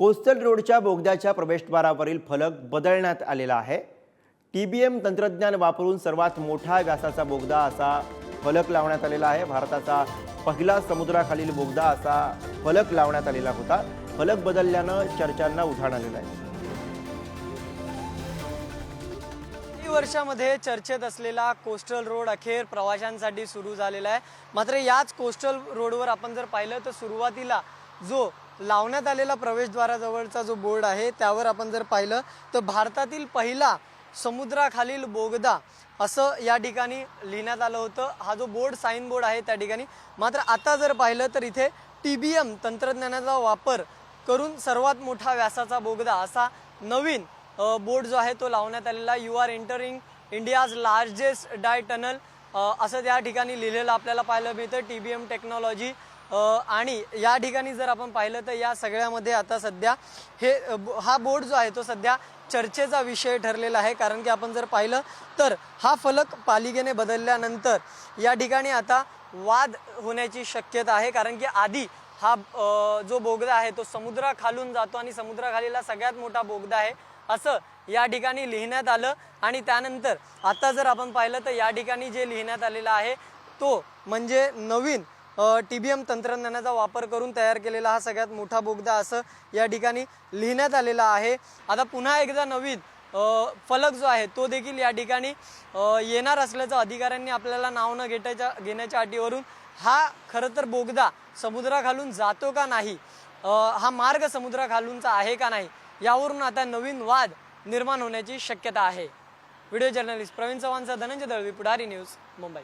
Coastal रोडच्या बोगद्याच्या प्रवेशद्वारावरील फलक बदलण्यात आलेला आहे. टी बी एम तंत्रज्ञान वापरून सर्वात मोठा व्यासाचा बोगदा असा फलक लावण्यात आलेला आहे. भारताचा पहिला समुद्राखालील बोगदा असा फलक लावण्यात आलेला होता. फलक बदलल्यानं चर्चांना उधाण आलेलं आहे. वर्षामध्ये चर्चेत असलेला कोस्टल रोड अखेर प्रवाशांसाठी सुरू झालेला आहे. मात्र याच कोस्टल रोडवर आपण जर पाहिलं तर सुरुवातीला जो लावण्यात आलेला प्रवेशद्वाराजवळचा जो बोर्ड आहे त्यावर आपण जर पाहिलं तर भारतातील पहिला समुद्राखालील बोगदा असं या ठिकाणी लिहिण्यात आलं होतं. हा जो बोर्ड साईन बोर्ड आहे त्या ठिकाणी. मात्र आता जर पाहिलं तर इथे टी बी एम तंत्रज्ञानाचा वापर करून सर्वात मोठा व्यासाचा बोगदा असा नवीन बोर्ड जो आहे तो लावण्यात आलेला. You are entering India's largest die tunnel असं त्या ठिकाणी लिहिलेलं आपल्याला पाहायला मिळतं. टी बी एम टेक्नॉलॉजी आणि या ठिकाणी जर आपण पाहिलं तर या सगळ्यामध्ये आता सध्या हे हा बोर्ड जो आहे तो सध्या चर्चेचा विषय ठरलेला आहे. कारण की आपण जर पाहिलं तर हा फलक पालिकेने बदलल्यानंतर या ठिकाणी आता वाद होण्याची शक्यता आहे. कारण की आधी हा जो बोगदा आहे तो समुद्राखालून जातो आणि समुद्राखालीला सगळ्यात मोठा बोगदा आहे असं या ठिकाणी लिहिण्यात आलं. आणि त्यानंतर आता जर आपण पाहिलं तर या ठिकाणी जे लिहिण्यात आलेलं आहे तो म्हणजे नवीन टी बी एम तंत्रज्ञानाचा वापर करून तयार केलेला हा सगळ्यात मोठा बोगदा असं या ठिकाणी लिहिण्यात आलेला आहे. आता पुन्हा एकदा नवीन फलक जो आहे तो देखील या ठिकाणी येणार असल्याचं अधिकाऱ्यांनी आपल्याला नाव न घेण्याच्या घेण्याच्या अटीवरून हा खरं तर बोगदा समुद्राखालून जातो का नाही हा मार्ग समुद्राखालूनचा आहे का नाही यावरून आता नवीन वाद निर्माण होण्याची शक्यता आहे. व्हिडिओ जर्नलिस्ट प्रवीण चव्हाणचा धनंजय दळवी पुढारी न्यूज मुंबई.